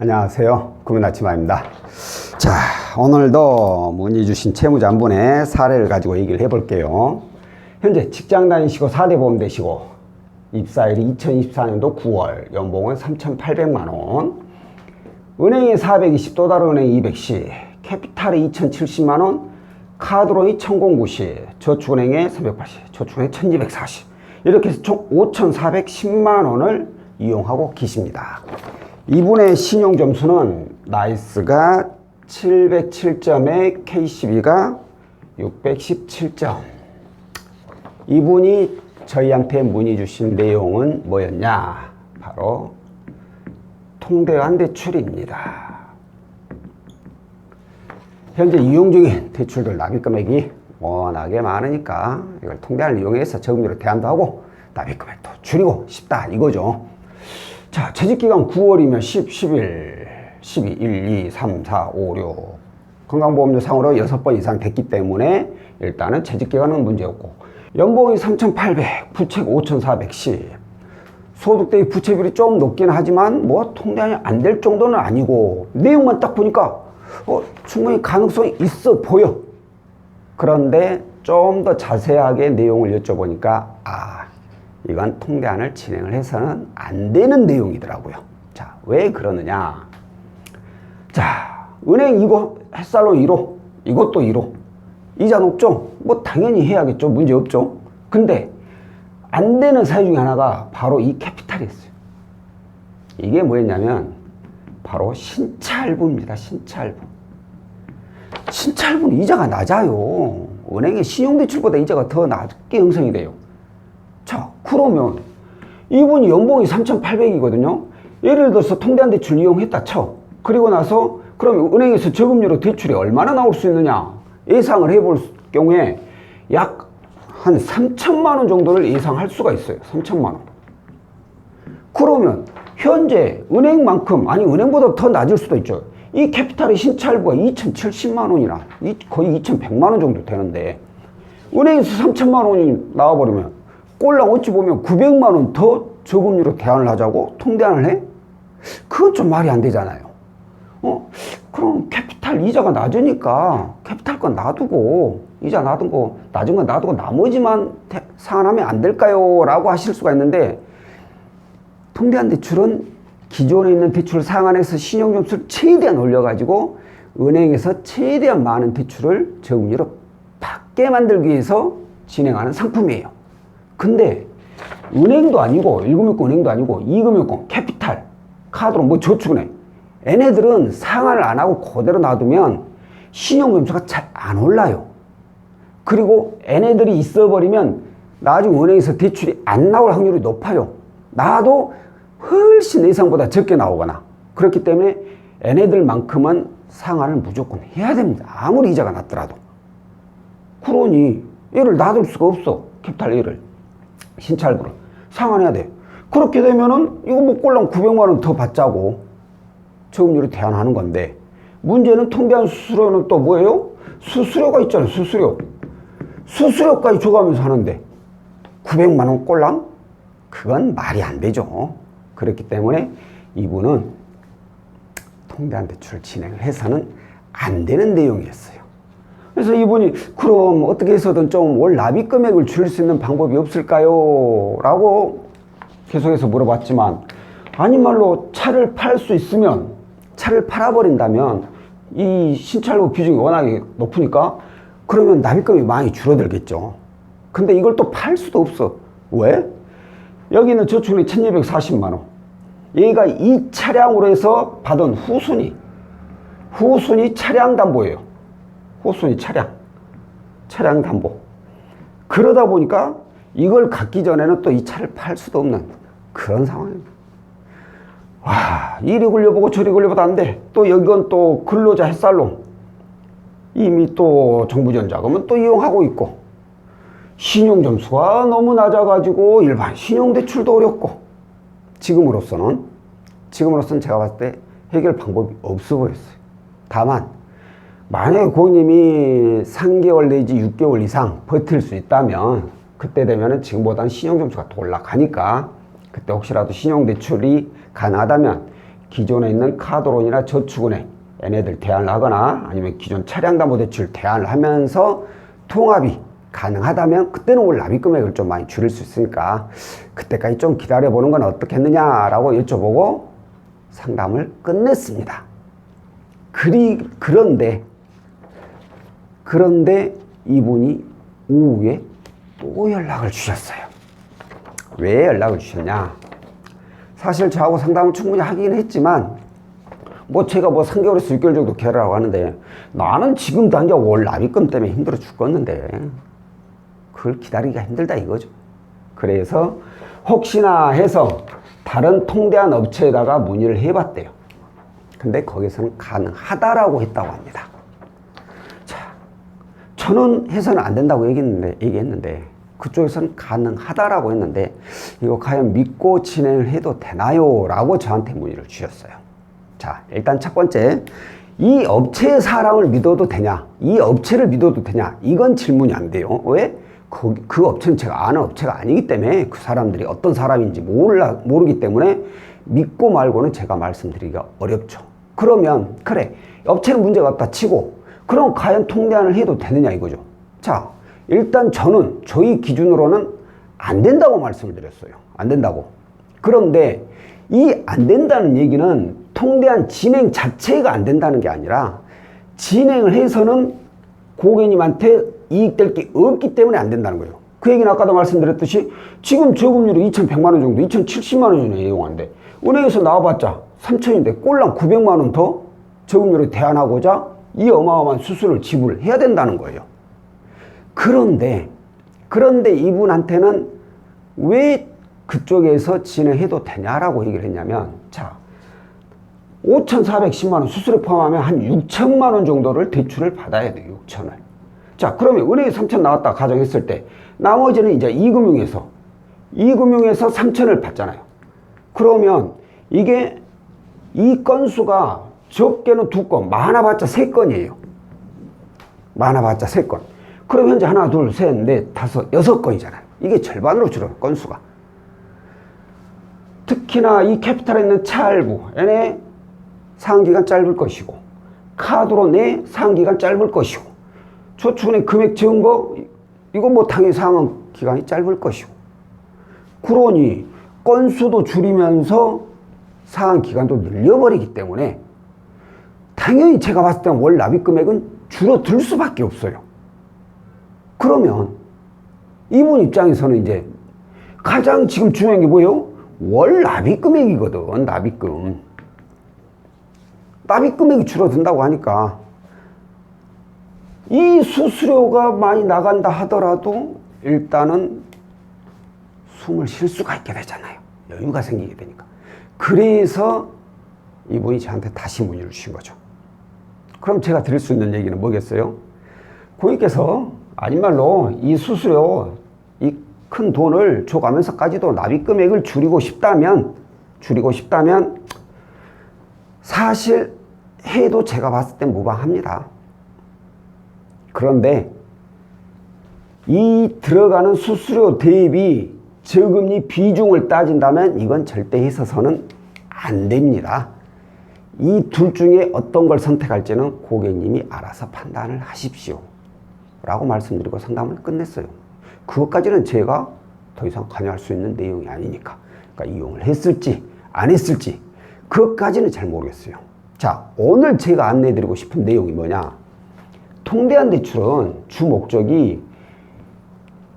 안녕하세요. 구민아치마입니다. 자, 오늘도 문의 주신 채무자분의 사례를 가지고 얘기를 해볼게요. 현재 직장 다니시고 4대 보험 되시고 입사일이 2024년도 9월, 연봉은 3,800만 원, 은행이 420, 또 다른 은행 210, 캐피탈이 2,070만 원, 카드론이 1,090, 저축은행에 380, 저축은행 1,240. 이렇게 해서 총 5,410만 원을 이용하고 계십니다. 이분의 신용 점수는 나이스가 707점에 K12가 617점. 이분이 저희한테 문의 주신 내용은 뭐였냐? 바로 통대환 대출입니다. 현재 이용 중인 대출들 납입 금액이 워낙에 많으니까 이걸 통대환을 이용해서 저금리로 대안도 하고 납입 금액도 줄이고 싶다 이거죠. 자, 채직기간 9월이면 10, 11, 12, 1, 2, 3, 4, 5, 6. 건강보험료 상으로 6번 이상 됐기 때문에 일단은 채직기간은 문제없고 연봉이 3,800, 부채가 5,410. 소득 대비 부채비율이 좀 높긴 하지만 뭐 통장이 안 될 정도는 아니고 내용만 딱 보니까 어, 충분히 가능성이 있어 보여. 그런데 좀 더 자세하게 내용을 여쭤보니까 아 이건 통계안을 진행을 해서는 안 되는 내용이더라고요. 자, 왜 그러느냐? 자, 은행 이거 햇살로 1호, 이것도 1호. 이자 높죠? 뭐 당연히 해야겠죠. 문제 없죠. 근데 안 되는 사유 중에 하나가 바로 이 캐피탈이었어요. 이게 뭐였냐면 바로 신차할부입니다. 신차할부. 신차할부는 이자가 낮아요. 은행의 신용대출보다 이자가 더 낮게 형성이 돼요. 자, 그러면 이분이 연봉이 3,800이거든요. 예를 들어서 통대한 대출 이용했다 쳐. 그리고 나서 그러면 은행에서 저금리로 대출이 얼마나 나올 수 있느냐 예상을 해볼 경우에 약 한 3천만 원 정도를 예상할 수가 있어요. 3천만 원. 그러면 현재 은행만큼 아니 은행보다 더 낮을 수도 있죠. 이 캐피탈의 신차할부가 2,070만 원이나 이- 거의 2,100만 원 정도 되는데 은행에서 3천만 원이 나와버리면 꼴랑 어찌 보면 900만 원 더 저금리로 대안을 하자고 통대안을 해? 그건 좀 말이 안 되잖아요. 어? 그럼 캐피탈 이자가 낮으니까 캐피탈 건 놔두고 이자 놔둔 거 낮은 건 놔두고 나머지만 대- 상환하면 안 될까요? 라고 하실 수가 있는데 통대한 대출은 기존에 있는 대출 상환해서 신용점수를 최대한 올려가지고 은행에서 최대한 많은 대출을 저금리로 받게 만들기 위해서 진행하는 상품이에요. 근데 은행도 아니고 1금융권 은행도 아니고 2금융권 캐피탈 카드로 뭐 저축은행 얘네들은 상환을 안 하고 그대로 놔두면 신용점수가 잘 안 올라요. 그리고 얘네들이 있어버리면 나중에 은행에서 대출이 안 나올 확률이 높아요. 나도 훨씬 예상보다 적게 나오거나 그렇기 때문에 얘네들만큼은 상환을 무조건 해야 됩니다. 아무리 이자가 낮더라도. 그러니 얘를 놔둘 수가 없어. 캐피탈 얘를. 신찰부를. 상환해야 돼. 그렇게 되면은 이거 뭐 꼴랑 900만 원 더 받자고 저금리로 대안하는 건데 문제는 통계한 수수료는 또 뭐예요? 수수료가 있잖아요. 수수료. 수수료까지 줘가면서 하는데 900만 원 꼴랑? 그건 말이 안 되죠. 그렇기 때문에 이분은 통대한 대출을 진행을 해서는 안 되는 내용이었어요. 그래서 이분이 그럼 어떻게 해서든 좀 월 납입 금액을 줄일 수 있는 방법이 없을까요? 라고 계속해서 물어봤지만 아니 말로 차를 팔 수 있으면 차를 팔아버린다면 이 신차할부 비중이 워낙에 높으니까 그러면 납입금이 많이 줄어들겠죠. 근데 이걸 또 팔 수도 없어. 왜? 여기는 저축이 1240만 원. 얘가 이 차량으로 해서 받은 후순위. 후순위 차량 담보예요. 후순위 차량. 차량 담보. 그러다 보니까 이걸 갖기 전에는 또 이 차를 팔 수도 없는 그런 상황입니다. 와, 이리 굴려보고 저리 굴려보다 안 돼. 또 이건 또 근로자 햇살론. 이미 또 정부전자금은 또 이용하고 있고. 신용점수가 너무 낮아가지고 일반 신용대출도 어렵고. 지금으로서는, 지금으로서는 제가 봤을 때 해결 방법이 없어 보였어요. 다만, 만약에 고객님이 3개월 내지 6개월 이상 버틸 수 있다면 그때 되면은 지금보다는 신용점수가 더 올라가니까 그때 혹시라도 신용대출이 가능하다면 기존에 있는 카드론이나 저축은행 얘네들 대안을 하거나 아니면 기존 차량담보대출 대안을 하면서 통합이 가능하다면 그때는 월 납입 금액을 좀 많이 줄일 수 있으니까 그때까지 좀 기다려 보는 건 어떻겠느냐라고 여쭤보고 상담을 끝냈습니다. 그리 그런데 그런데 이분이 오후에 또 연락을 주셨어요. 왜 연락을 주셨냐? 사실 저하고 상담을 충분히 하긴 했지만 뭐 제가 뭐 3개월에서 6개월 정도 계라고 하는데 나는 지금 당장 월 납입금 때문에 힘들어 죽겠는데 그걸 기다리기가 힘들다 이거죠. 그래서 혹시나 해서 다른 통대한 업체에다가 문의를 해봤대요. 근데 거기서는 가능하다라고 했다고 합니다. 자, 저는 해서는 안 된다고 얘기했는데, 얘기했는데 그쪽에서는 가능하다라고 했는데 이거 과연 믿고 진행을 해도 되나요? 라고 저한테 문의를 주셨어요. 자, 일단 첫 번째, 이 업체의 사람을 믿어도 되냐? 이 업체를 믿어도 되냐? 이건 질문이 안 돼요. 왜? 그, 그 업체는 제가 아는 업체가 아니기 때문에 그 사람들이 어떤 사람인지 몰라, 모르기 때문에 믿고 말고는 제가 말씀드리기가 어렵죠. 그러면, 그래, 업체는 문제가 없다 치고, 그럼 과연 통대안을 해도 되느냐 이거죠. 자, 일단 저는 저희 기준으로는 안 된다고 말씀을 드렸어요. 안 된다고. 그런데 이 안 된다는 얘기는 통대한 진행 자체가 안 된다는 게 아니라 진행을 해서는 고객님한테 이익될 게 없기 때문에 안 된다는 거예요. 그 얘기는 아까도 말씀드렸듯이 지금 저금률이 2,100만 원 정도, 2,070만 원 정도 이용한데 은행에서 나와봤자 3천인데 꼴랑 900만 원 더 저금률을 대안하고자 이 어마어마한 수술을 지불해야 된다는 거예요. 그런데 그런데 이분한테는 왜 그쪽에서 진행해도 되냐라고 얘기를 했냐면 자 5,410만 원 수수료 포함하면 한 6천만 원 정도를 대출을 받아야 돼요 6천을 자 그러면 은행에 3천 나왔다 가정했을 때 나머지는 이제 이금융에서 이금융에서 3천을 받잖아요 그러면 이게 이 건수가 적게는 두 건, 많아봤자 세 건이에요. 많아봤자 세 건. 그럼 현재 하나, 둘, 셋, 넷, 다섯, 여섯 건이잖아요. 이게 절반으로 줄어요, 건수가. 특히나 이 캐피탈에 있는 차할부, 얘네 상기간 짧을 것이고, 카드로 내 상기간 짧을 것이고, 저축은행 금액 적은 거, 이거 뭐 당연히 상환 기간이 짧을 것이고, 그러니 건수도 줄이면서 상환 기간도 늘려버리기 때문에 당연히 제가 봤을 때는 월 납입 금액은 줄어들 수밖에 없어요. 그러면 이분 입장에서는 이제 가장 지금 중요한 게 뭐예요? 월 납입 금액이거든, 납입금. 납입 금액이 줄어든다고 하니까 이 수수료가 많이 나간다 하더라도 일단은 숨을 쉴 수가 있게 되잖아요. 여유가 생기게 되니까. 그래서 이분이 저한테 다시 문의를 주신 거죠. 그럼 제가 드릴 수 있는 얘기는 뭐겠어요? 고객께서 아닌 말로 이 수수료, 이 큰 돈을 줘가면서까지도 납입 금액을 줄이고 싶다면, 줄이고 싶다면, 사실 해도 제가 봤을 땐 무방합니다. 그런데 이 들어가는 수수료 대비 저금리 비중을 따진다면 이건 절대 있어서는 안 됩니다. 이 둘 중에 어떤 걸 선택할지는 고객님이 알아서 판단을 하십시오. 라고 말씀드리고 상담을 끝냈어요. 그것까지는 제가 더 이상 관여할 수 있는 내용이 아니니까. 그러니까 이용을 했을지 안 했을지 그것까지는 잘 모르겠어요. 자, 오늘 제가 안내해드리고 싶은 내용이 뭐냐. 통대한 대출은 주 목적이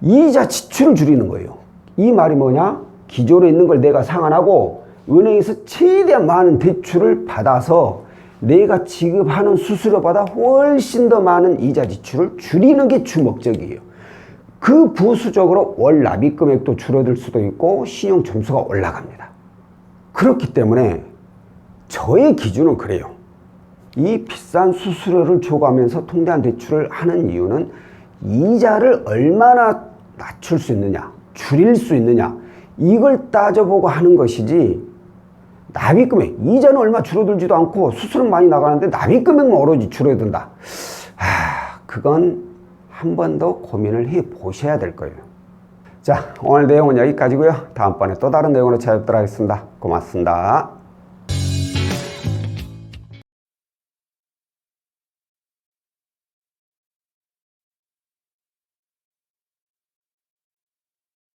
이자 지출을 줄이는 거예요. 이 말이 뭐냐? 기존에 있는 걸 내가 상환하고 은행에서 최대한 많은 대출을 받아서 내가 지급하는 수수료보다 훨씬 더 많은 이자 지출을 줄이는 게 주 목적이에요. 그 부수적으로 월 납입 금액도 줄어들 수도 있고 신용 점수가 올라갑니다. 그렇기 때문에 저의 기준은 그래요. 이 비싼 수수료를 줘가면서 통대한 대출을 하는 이유는 이자를 얼마나 낮출 수 있느냐, 줄일 수 있느냐, 이걸 따져보고 하는 것이지 납입 금액 이자는 얼마 줄어들지도 않고 수수료는 많이 나가는데 납입 금액만 오로지 줄어든다. 아, 그건 한 번 더 고민을 해 보셔야 될 거예요. 자, 오늘 내용은 여기까지고요. 다음번에 또 다른 내용으로 찾아뵙도록 하겠습니다. 고맙습니다.